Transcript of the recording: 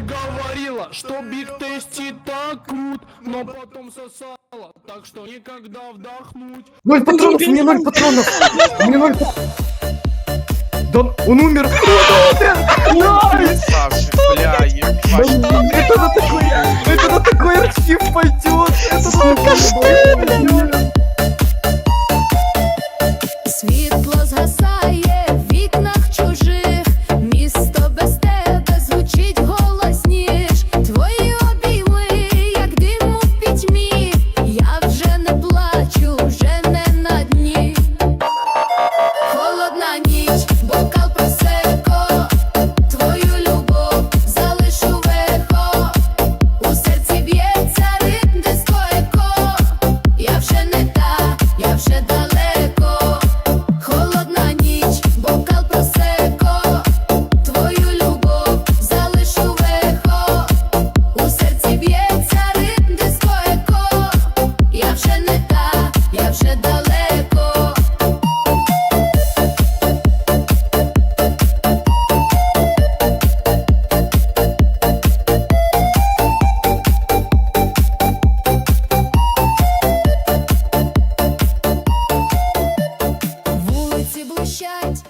Говорила, что биг тести так крут, но потом сосала, так что никогда вдохнуть. Ноль патронов, мне ноль патронов. У ноль патронов. Дон, он умер. Это на такой, это на такой архив пойдет. Это Сука, что, блядь? Светло. вже далеко. Вулиці блищать.